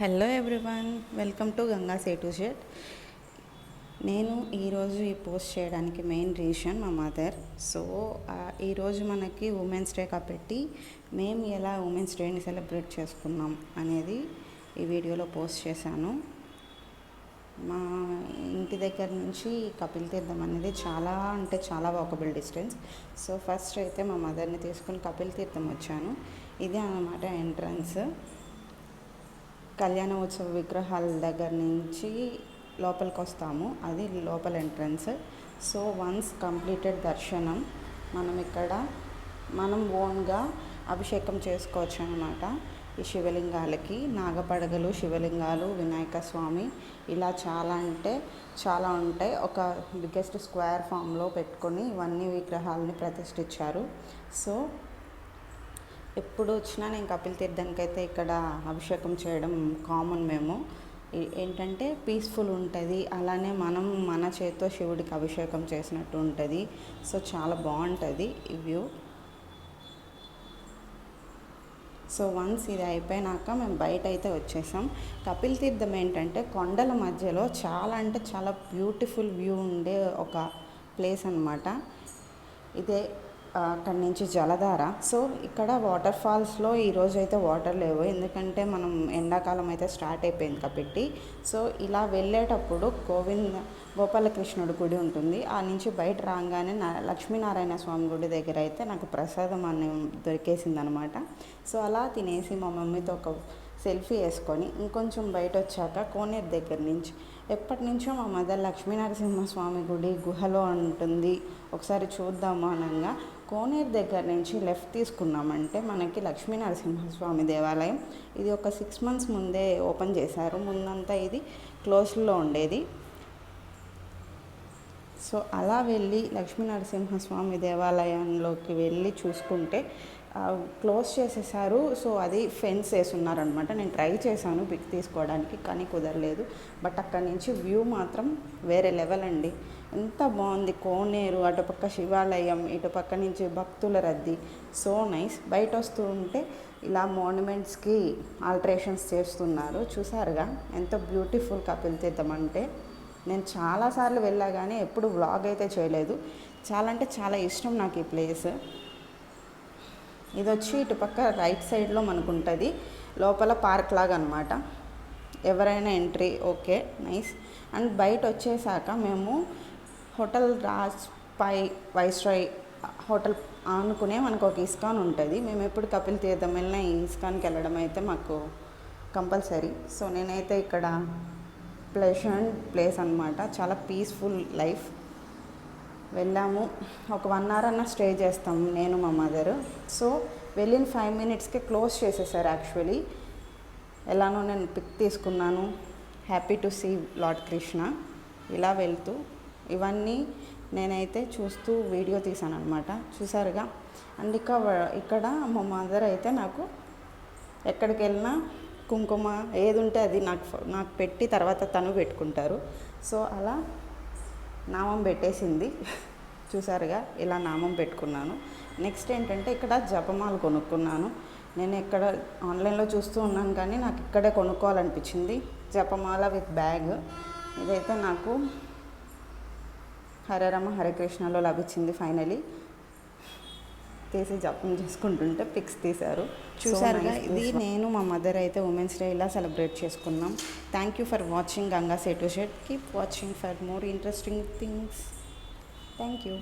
Hello everyone welcome to Ganga Setu Shet నేను ఈరోజు ఈ పోస్ట్ చేయడానికి మెయిన్ రీజన్ మా మదర్ సో ఈరోజు మనకి ఉమెన్స్ డే కాబట్టి మేము ఎలా ఉమెన్స్ డేని సెలబ్రేట్ చేసుకున్నాం అనేది ఈ వీడియోలో పోస్ట్ చేశాను. మా ఇంటి దగ్గర నుంచి కపిల్ తీర్థం అనేది చాలా అంటే చాలా వాకబుల్ డిస్టెన్స్ సో ఫస్ట్ అయితే మా మదర్ని తీసుకుని కపిల్ తీర్థం వచ్చాను. ఇదే అన్నమాట ఎంట్రన్స్ కళ్యాణ ఉత్సవ విగ్రహాల దగ్గర నుంచి లోపలికి వస్తాము అది లోపల ఎంట్రన్స్. సో వన్స్ కంప్లీటెడ్ దర్శనం మనం ఇక్కడ మనం ఓన్గా అభిషేకం చేసుకోవచ్చు అనమాట ఈ శివలింగాలకి నాగపడగలు శివలింగాలు వినాయక స్వామి ఇలా చాలా అంటే చాలా ఉంటాయి. ఒక బిగ్గెస్ట్ స్క్వేర్ ఫామ్లో పెట్టుకొని ఇవన్నీ విగ్రహాలని ప్రతిష్ఠించారు. సో ఎప్పుడు వచ్చినా నేను కపిల్ తీర్థంకి అయితే ఇక్కడ అభిషేకం చేయడం కామన్ మేము. ఏంటంటే పీస్ఫుల్ ఉంటుంది అలానే మనం మన చేతితో శివుడికి అభిషేకం చేసినట్టు ఉంటుంది. సో చాలా బాగుంటుంది ఈ వ్యూ. సో వన్స్ ఇది అయిపోయినాక మేము బయట అయితే వచ్చేసాం. కపిల్ తీర్థం ఏంటంటే కొండల మధ్యలో చాలా అంటే చాలా బ్యూటిఫుల్ వ్యూ ఉండే ఒక ప్లేస్ అనమాట ఇదే అక్కడి నుంచి జలధార. సో ఇక్కడ వాటర్ ఫాల్స్లో ఈరోజు అయితే వాటర్ లేవు. ఎందుకంటే మనం ఎండాకాలం అయితే స్టార్ట్ అయిపోయింది కాబట్టి. సో ఇలా వెళ్ళేటప్పుడు గోవింద గోపాలకృష్ణుడి గుడి ఉంటుంది. ఆ నుంచి బయట రాగానే నా లక్ష్మీనారాయణ స్వామి గుడి దగ్గర అయితే నాకు ప్రసాదం అనే దొరికేసింది అనమాట సో అలా తినేసి మా మమ్మీతో ఒక సెల్ఫీ వేసుకొని ఇంకొంచెం బయట వచ్చాక కోనేరు దగ్గర నుంచి ఎప్పటి నుంచో మా మదర్ లక్ష్మీనరసింహస్వామి గుడి గుహలో ఉంటుంది. ఒకసారి చూద్దాము అనగా కోనేరు దగ్గర నుంచి లెఫ్ట్ తీసుకున్నామంటే మనకి లక్ష్మీనరసింహస్వామి దేవాలయం. ఇది ఒక సిక్స్ మంత్స్ ముందే ఓపెన్ చేశారు. ముందంతా ఇది క్లోజ్లో ఉండేది. సో అలా వెళ్ళి లక్ష్మీనరసింహస్వామి దేవాలయంలోకి వెళ్ళి చూసుకుంటే క్లోజ్ చేసేసారు. సో అది ఫెన్స్ వేసున్నారనమాట నేను ట్రై చేశాను పిక్ తీసుకోవడానికి కానీ కుదరలేదు. బట్ అక్కడి నుంచి వ్యూ మాత్రం వేరే లెవెల్ అండి. ఎంత బాగుంది. కోనేరు అటుపక్క శివాలయం ఇటుపక్క నుంచి భక్తుల రద్దీ. So nice. బయట వస్తూ ఉంటే ఇలా మోనుమెంట్స్కి ఆల్టరేషన్స్ చేస్తున్నారు. చూసారుగా? ఎంత బ్యూటిఫుల్ కపిల్ తీర్థం అంటే. నేను చాలాసార్లు వెళ్ళా కానీ ఎప్పుడు వ్లాగ్ అయితే చేయలేదు. చాలా అంటే చాలా ఇష్టం నాకు ఈ ప్లేస్. ఇది వచ్చి ఇటుపక్క రైట్ సైడ్లో మనకు ఉంటుంది లోపల పార్క్ లాగా అనమాట ఎవరైనా ఎంట్రీ ఓకే నైస్. అండ్ బయట వచ్చేసాక మేము హోటల్ రాజ్ పై వైస్రాయ్ హోటల్ ఆనుకునే మనకు ఒక ఇస్కాన్ ఉంటుంది. మేము ఎప్పుడు కపిల్ తీర్థం వెళ్ళినా ఈ ఇస్కాన్కి వెళ్ళడం అయితే మాకు కంపల్సరీ. సో నేనైతే ఇక్కడ ప్లెజెంట్ ప్లేస్ అనమాట. చాలా పీస్ఫుల్ లైఫ్. వెళ్ళాము. ఒక వన్ అవర్ అన్న స్టే చేస్తాం నేను మా మదర్ సో వెళ్ళిన ఫైవ్ మినిట్స్కి క్లోజ్ చేసేసారు యాక్చువల్లీ ఎలానో నేను పిక్ తీసుకున్నాను. Happy to see lord Krishna ఇలా వెళ్తూ ఇవన్నీ నేనైతే చూస్తూ వీడియో తీసాను అనమాట చూసారుగా? అండ్ ఇక ఇక్కడ మా మదర్ అయితే నాకు ఎక్కడికి వెళ్ళినా కుంకుమ ఏది ఉంటే అది నాకు నాకు పెట్టి తర్వాత తను పెట్టుకుంటారు. సో అలా నామం పెట్టేసింది. చూసారుగా ఇలా నామం పెట్టుకున్నాను. నెక్స్ట్ ఏంటంటే ఇక్కడ జపమాల కొనుక్కున్నాను. నేను ఇక్కడ ఆన్లైన్లో చూస్తూ ఉన్నాను కానీ నాకు ఇక్కడే కొనుక్కోవాలనిపించింది. జపమాల విత్ బ్యాగ్. ఇదైతే నాకు హరే రామ హరే కృష్ణలో లభించింది ఫైనలీ. తీసి జపం చేసుకుంటుంటే పిక్స్ తీశారు. చూసారుగా ఇది నేను మా మదర్ అయితే ఉమెన్స్ డే ఇలా సెలబ్రేట్ చేసుకున్నాం. Thank you for watching Ganga Setu Shet keep watching for more interesting things thank you